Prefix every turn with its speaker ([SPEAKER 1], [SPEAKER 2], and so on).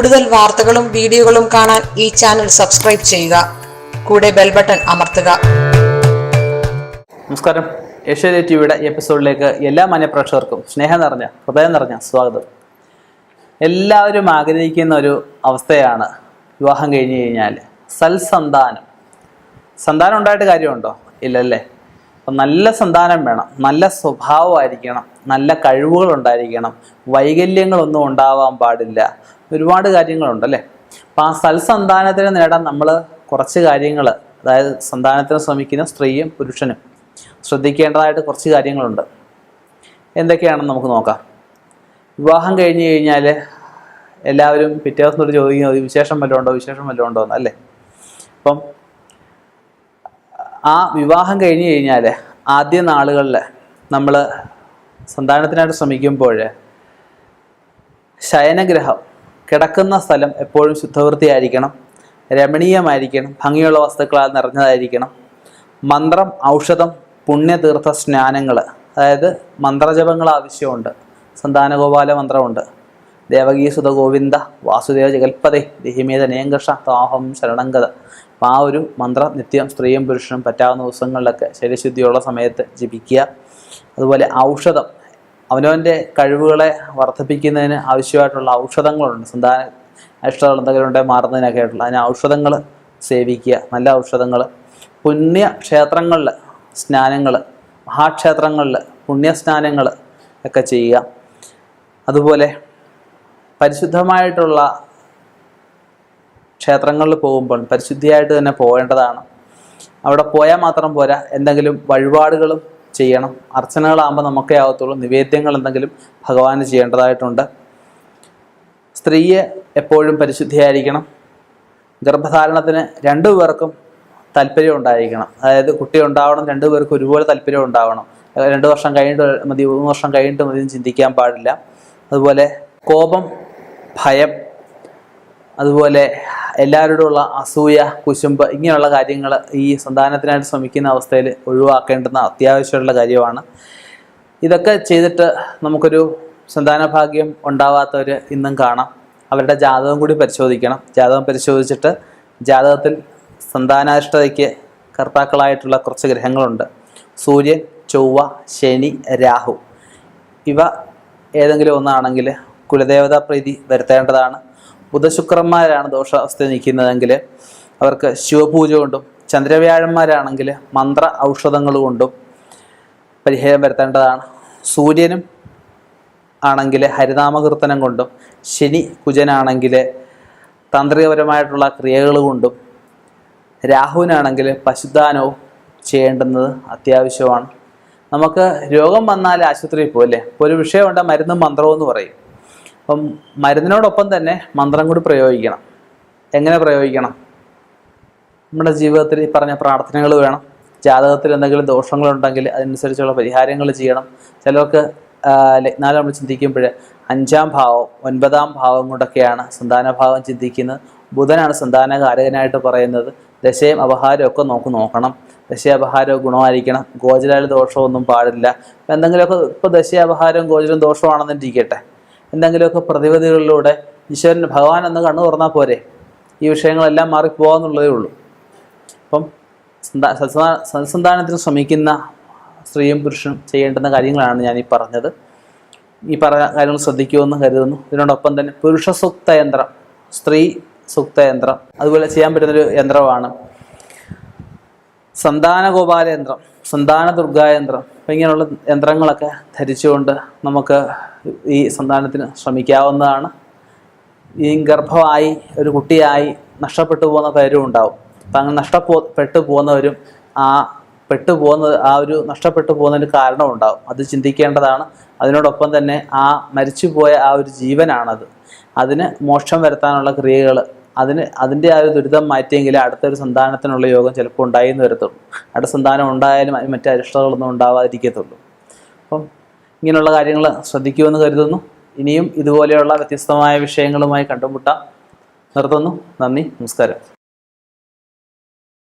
[SPEAKER 1] കൂടുതൽ വാർത്തകളും വീഡിയോകളും കാണാൻ ഈ ചാനൽ സബ്സ്ക്രൈബ് ചെയ്യുക. കൂടെ ബെൽ ബട്ടൺ അമർത്തുക.
[SPEAKER 2] നമസ്കാരം. ഏഷ്യ ടിവിയുടെ എപ്പിസോഡിലേക്ക് എല്ലാ മാന്യപ്രേക്ഷകർക്കും സ്നേഹം നിറഞ്ഞ ഹൃദയം നിറഞ്ഞ സ്വാഗതം. എല്ലാവരും ആഗ്രഹിക്കുന്ന ഒരു അവസ്ഥയാണ് വിവാഹം കഴിഞ്ഞു കഴിഞ്ഞാൽ സൽസന്താനം. സന്താനം ഉണ്ടായിട്ട് കാര്യമുണ്ടോ? ഇല്ലല്ലേ. അപ്പം നല്ല സന്താനം വേണം നല്ല സ്വഭാവമായിരിക്കണം നല്ല കഴിവുകൾ ഉണ്ടായിരിക്കണം വൈകല്യങ്ങളൊന്നും ഉണ്ടാവാൻ പാടില്ല. ഒരുപാട് കാര്യങ്ങളുണ്ട് അല്ലേ? അപ്പം ആ സൽസന്താനത്തിന് നേടാൻ നമ്മൾ കുറച്ച് കാര്യങ്ങൾ അതായത് സന്താനത്തിന് ശ്രമിക്കുന്ന സ്ത്രീയും പുരുഷനും ശ്രദ്ധിക്കേണ്ടതായിട്ട് കുറച്ച് കാര്യങ്ങളുണ്ട്. എന്തൊക്കെയാണെന്ന് നമുക്ക് നോക്കാം. വിവാഹം കഴിഞ്ഞ് കഴിഞ്ഞാൽ എല്ലാവരും പിറ്റേ ദിവസം തൊട്ട് ചോദിക്കുന്നത് വിശേഷം വല്ലതും ഉണ്ടോ വിശേഷം വല്ലതും ഉണ്ടോ എന്ന് അല്ലേ? അപ്പം ആ വിവാഹം കഴിഞ്ഞ് കഴിഞ്ഞാൽ ആദ്യ നാളുകളിൽ നമ്മൾ സന്താനത്തിനായിട്ട് ശ്രമിക്കുമ്പോൾ ശയനഗ്രഹം കിടക്കുന്ന സ്ഥലം എപ്പോഴും ശുദ്ധവൃത്തിയായിരിക്കണം രമണീയമായിരിക്കണം ഭംഗിയുള്ള വസ്തുക്കളാൽ നിറഞ്ഞതായിരിക്കണം. മന്ത്രം ഔഷധം പുണ്യതീർത്ഥ സ്നാനങ്ങൾ അതായത് മന്ത്രജപങ്ങൾ ആവശ്യമുണ്ട്. സന്താനഗോപാല മന്ത്രമുണ്ട്. ദേവകീസുത ഗോവിന്ദ വാസുദേവ ജഗൽപതേ ദിഹിമേത നേങ്കഷ താഹം ശരണങ്കത ആ ഒരു മന്ത്രം നിത്യം സ്ത്രീയും പുരുഷനും പറ്റാവുന്ന ദിവസങ്ങളിലൊക്കെ ശരീരശുദ്ധിയുള്ള സമയത്ത് ജപിക്കുക. അതുപോലെ ഔഷധം അവനവന്റെ കഴിവുകളെ വർദ്ധിപ്പിക്കുന്നതിന് ആവശ്യമായിട്ടുള്ള ഔഷധങ്ങളുണ്ട്. സന്താന ഉണ്ടെങ്കിൽ മാറുന്നതിനൊക്കെ ആയിട്ടുള്ള. അതിന് ഔഷധങ്ങൾ സേവിക്കുക. നല്ല ഔഷധങ്ങൾ പുണ്യ ക്ഷേത്രങ്ങളിൽ സ്നാനങ്ങൾ മഹാക്ഷേത്രങ്ങളിൽ പുണ്യസ്നാനങ്ങൾ ഒക്കെ ചെയ്യുക. അതുപോലെ പരിശുദ്ധമായിട്ടുള്ള ക്ഷേത്രങ്ങളിൽ പോകുമ്പോൾ പരിശുദ്ധിയായിട്ട് തന്നെ പോകേണ്ടതാണ്. അവിടെ പോയാൽ മാത്രം പോരാ. എന്തെങ്കിലും വഴിപാടുകളും ചെയ്യണം. അർച്ചനകളാകുമ്പോൾ നമുക്കേ ആവത്തുള്ളൂ. നിവേദ്യങ്ങൾ എന്തെങ്കിലും ഭഗവാന് ചെയ്യേണ്ടതായിട്ടുണ്ട്. സ്ത്രീയെ എപ്പോഴും പരിശുദ്ധിയായിരിക്കണം. ഗർഭധാരണത്തിന് രണ്ടു പേർക്കും താല്പര്യം ഉണ്ടായിരിക്കണം. അതായത് കുട്ടി ഉണ്ടാവണം രണ്ടു പേർക്കും ഒരുപോലെ താല്പര്യം ഉണ്ടാവണം. രണ്ട് വർഷം കഴിഞ്ഞിട്ട് മതി മൂന്ന് വർഷം കഴിഞ്ഞിട്ട് മതി ചിന്തിക്കാൻ പാടില്ല. അതുപോലെ കോപം ഭയം അതുപോലെ എല്ലാവരോടുമുള്ള അസൂയ കുശുമ്പ് ഇങ്ങനെയുള്ള കാര്യങ്ങൾ ഈ സന്താനത്തിനായിട്ട് ശ്രമിക്കുന്ന അവസ്ഥയിൽ ഒഴിവാക്കേണ്ടുന്ന അത്യാവശ്യമുള്ള കാര്യമാണ്. ഇതൊക്കെ ചെയ്തിട്ട് നമുക്കൊരു സന്താനഭാഗ്യം ഉണ്ടാവാത്തവർ ഇന്നും കാണാം. അവരുടെ ജാതകം കൂടി പരിശോധിക്കണം. ജാതകം പരിശോധിച്ചിട്ട് ജാതകത്തിൽ സന്താനാഷ്ടതയ്ക്ക് കർത്താക്കളായിട്ടുള്ള കുറച്ച് ഗ്രഹങ്ങളുണ്ട്. സൂര്യൻ ചൊവ്വ ശനി രാഹു. ഇവ ഏതെങ്കിലും ഒന്നാണെങ്കിൽ കുലദേവതാ പ്രീതി വരുത്തേണ്ടതാണ്. ബുധശുക്രന്മാരാണ് ദോഷാവസ്ഥ നിൽക്കുന്നതെങ്കിൽ അവർക്ക് ശിവപൂജ കൊണ്ടും ചന്ദ്രവ്യാഴന്മാരാണെങ്കിൽ മന്ത്ര ഔഷധങ്ങൾ കൊണ്ടും പരിഹാരം വരുത്തേണ്ടതാണ്. സൂര്യനും ആണെങ്കിൽ ഹരിനാമകീർത്തനം കൊണ്ടും ശനി കുജനാണെങ്കിൽ താന്ത്രികപരമായിട്ടുള്ള ക്രിയകൾ കൊണ്ടും രാഹുവിനാണെങ്കിൽ പശുദാനവും ചെയ്യേണ്ടുന്നത് അത്യാവശ്യമാണ്. നമുക്ക് രോഗം വന്നാൽ ആശുപത്രിയിൽ പോകല്ലേ ഒരു വിഷയമുണ്ട് മരുന്നും മന്ത്രവും എന്ന് പറയും. അപ്പം മരുന്നിനോടൊപ്പം തന്നെ മന്ത്രം കൂടി പ്രയോഗിക്കണം. എങ്ങനെ പ്രയോഗിക്കണം? നമ്മുടെ ജീവിതത്തിൽ ഈ പറഞ്ഞ പ്രാർത്ഥനകൾ വേണം. ജാതകത്തിൽ എന്തെങ്കിലും ദോഷങ്ങളുണ്ടെങ്കിൽ അതിനനുസരിച്ചുള്ള പരിഹാരങ്ങൾ ചെയ്യണം. ചിലർക്ക് ലഗ്നാൽ നമ്മൾ ചിന്തിക്കുമ്പോൾ അഞ്ചാം ഭാവം ഒൻപതാം ഭാവം കൊണ്ടൊക്കെയാണ് സന്താന ഭാവം ചിന്തിക്കുന്നത്. ബുധനാണ് സന്താനകാരകനായിട്ട് പറയുന്നത്. ദശയും അപഹാരവും ഒക്കെ നോക്ക് നോക്കണം. ദശയപഹാരവും ഗുണമായിരിക്കണം. ഗോചരാൽ ദോഷമൊന്നും പാടില്ല. എന്തെങ്കിലുമൊക്കെ ഇപ്പോൾ ദശയപഹാരവും ഗോചരം ദോഷമാണെന്നിരിക്കട്ടെ. എന്തെങ്കിലുമൊക്കെ പ്രതിവിധികളിലൂടെ ഈശ്വരൻ ഭഗവാൻ എന്ന് കണ്ണു തുറന്നാൽ പോരെ. ഈ വിഷയങ്ങളെല്ലാം മാറിപ്പോകാന്നുള്ളതേ ഉള്ളൂ. അപ്പം സന്താ സത്സന്താ- സത്സന്താനത്തിന് ശ്രമിക്കുന്ന സ്ത്രീയും പുരുഷനും ചെയ്യേണ്ടുന്ന കാര്യങ്ങളാണ് ഞാൻ ഈ പറഞ്ഞത്. ഈ പറഞ്ഞ കാര്യങ്ങൾ ശ്രദ്ധിക്കുമെന്ന് കരുതുന്നു. ഇതിനോടൊപ്പം തന്നെ പുരുഷ സുക്ത യന്ത്രം സ്ത്രീ സുക്ത യന്ത്രം അതുപോലെ ചെയ്യാൻ പറ്റുന്നൊരു യന്ത്രമാണ്. സന്താന ഗോപാല യന്ത്രം സന്താന ദുർഗായന്ത്രം ഇങ്ങനെയുള്ള യന്ത്രങ്ങളൊക്കെ ധരിച്ചുകൊണ്ട് നമുക്ക് ഈ സന്താനത്തിന് ശ്രമിക്കാവുന്നതാണ്. ഈ ഗർഭമായി ഒരു കുട്ടിയായി നഷ്ടപ്പെട്ടു പോകുന്ന പലരും ഉണ്ടാവും. അപ്പം അങ്ങനെ നഷ്ടപ്പോ പെട്ടു പോകുന്നവരും ആ പെട്ടു പോകുന്നത് ആ ഒരു നഷ്ടപ്പെട്ടു പോകുന്നതിന് കാരണമുണ്ടാവും അത് ചിന്തിക്കേണ്ടതാണ്. അതിനോടൊപ്പം തന്നെ ആ മരിച്ചുപോയ ആ ഒരു ജീവനാണത്. അതിന് മോക്ഷം വരുത്താനുള്ള ക്രിയകൾ അതിന് അതിന്റെ ആ ഒരു ദുരിതം മാറ്റിയെങ്കിൽ അടുത്തൊരു സന്താനത്തിനുള്ള യോഗം ചിലപ്പോൾ ഉണ്ടായിന്ന് വരത്തുള്ളൂ. അടുത്ത സന്താനം ഉണ്ടായാലും മറ്റു അരിഷ്ടകളൊന്നും ഉണ്ടാവാതിരിക്കത്തുള്ളൂ. അപ്പം ഇങ്ങനെയുള്ള കാര്യങ്ങൾ ശ്രദ്ധിക്കുമെന്ന് കരുതുന്നു. ഇനിയും ഇതുപോലെയുള്ള വ്യത്യസ്തമായ വിഷയങ്ങളുമായി കണ്ടുമുട്ടാം. നിർത്തുന്നു. നന്ദി. നമസ്കാരം.